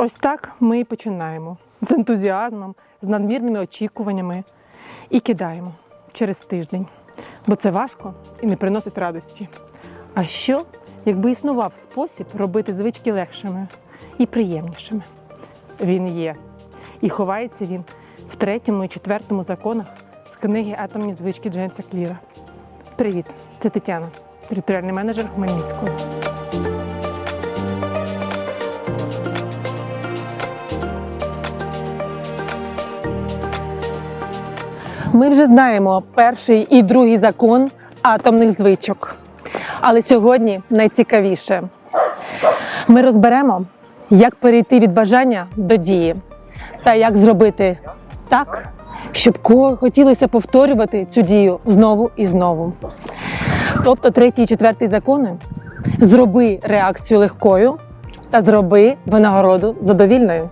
Ось так ми і починаємо з ентузіазмом, з надмірними очікуваннями і кидаємо через тиждень, бо це важко і не приносить радості. А що, якби існував спосіб робити звички легшими і приємнішими? Він є. І ховається він в третьому і четвертому законах з книги Атомні звички Джеймса Кліра. Привіт, це Тетяна, територіальний менеджер Хмельницького. Ми вже знаємо перший і другий закон атомних звичок. Але сьогодні найцікавіше. Ми розберемо, як перейти від бажання до дії та як зробити так, щоб хотілося повторювати цю дію знову і знову. Тобто третій і четвертий закони зроби реакцію легкою та зроби винагороду задовільною.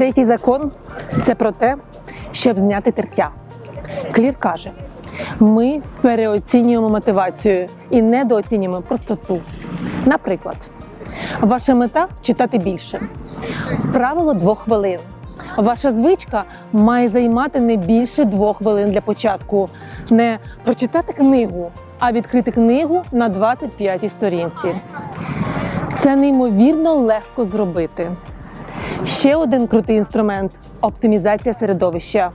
Третій закон це про те, щоб зняти тертя. Клір каже: ми переоцінюємо мотивацію і недооцінюємо простоту. Наприклад, ваша мета читати більше. Правило двох хвилин. Ваша звичка має займати не більше двох хвилин для початку. Не прочитати книгу, а відкрити книгу на 25 сторінці. Це неймовірно легко зробити. Ще один крутий інструмент оптимізація середовища.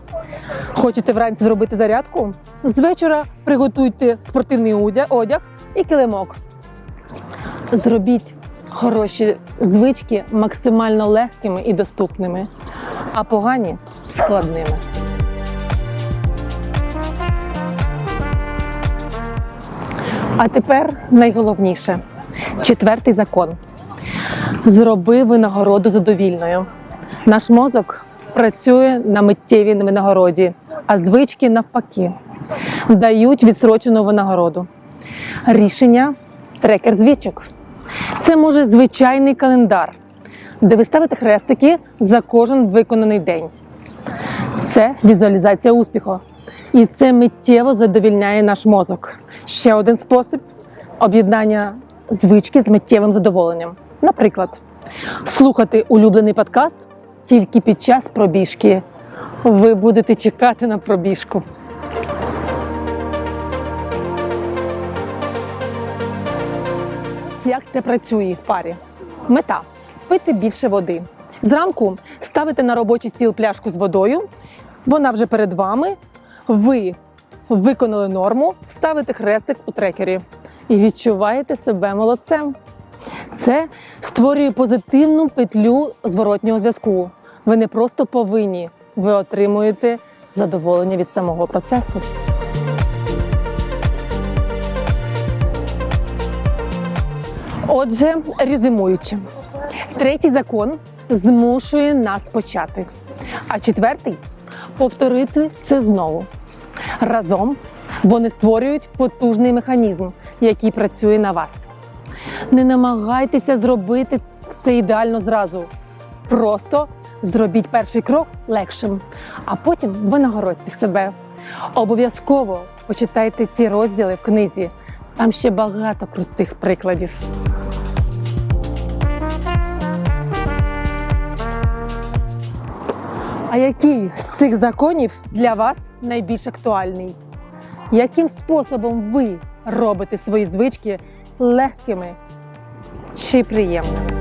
Хочете вранці зробити зарядку? З вечора приготуйте спортивний одяг і килимок. Зробіть хороші звички максимально легкими і доступними, а погані складними. А тепер найголовніше четвертий закон. Зроби винагороду задовільною. Наш мозок працює на миттєвій винагороді, а звички навпаки дають відсрочену винагороду. Рішення трекер звичок. Це може звичайний календар, де ви ставите хрестики за кожен виконаний день. Це візуалізація успіху. І це миттєво задовільняє наш мозок. Ще один спосіб об'єднання звички з миттєвим задоволенням. Наприклад, слухати улюблений подкаст тільки під час пробіжки. Ви будете чекати на пробіжку. Як це працює в парі? Мета пити більше води. Зранку ставите на робочий стіл пляшку з водою, вона вже перед вами. Ви виконали норму, ставите хрестик у трекері і відчуваєте себе молодцем. Це створює позитивну петлю зворотнього зв'язку. Ви не просто повинні, ви отримуєте задоволення від самого процесу. Отже, резюмуючи, третій закон змушує нас почати, а четвертий повторити це знову. Разом вони створюють потужний механізм, який працює на вас. Не намагайтеся зробити все ідеально зразу. Просто зробіть перший крок легшим, а потім винагородьте себе. Обов'язково почитайте ці розділи в книзі. Там ще багато крутих прикладів. А який з цих законів для вас найбільш актуальний? Яким способом ви робите свої звички легкими чи приємними?